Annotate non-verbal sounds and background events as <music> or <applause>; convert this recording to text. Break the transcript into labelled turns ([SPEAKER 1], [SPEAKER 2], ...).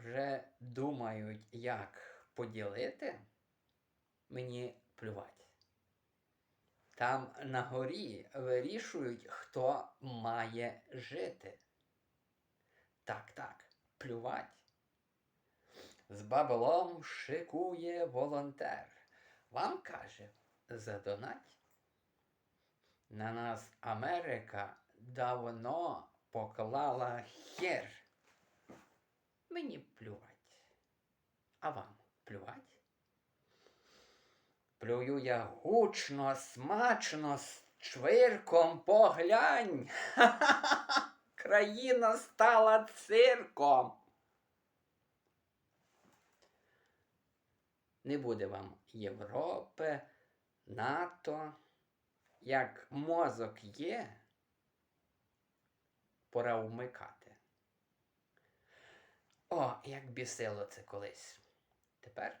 [SPEAKER 1] вже думають, як поділити, мені плювать. Там на горі вирішують, хто має жити. Так, так, плювать. З баблом шикує волонтер. Вам каже, задонать. На нас Америка давно поклала хер. Мені. А вам плювать? Плюю я гучно, смачно, з чвирком поглянь. Ха-ха-ха! <laughs> Країна стала цирком. Не буде вам Європи, НАТО. Як мозок є, пора вмикати. О, як бісило це колись. Тепер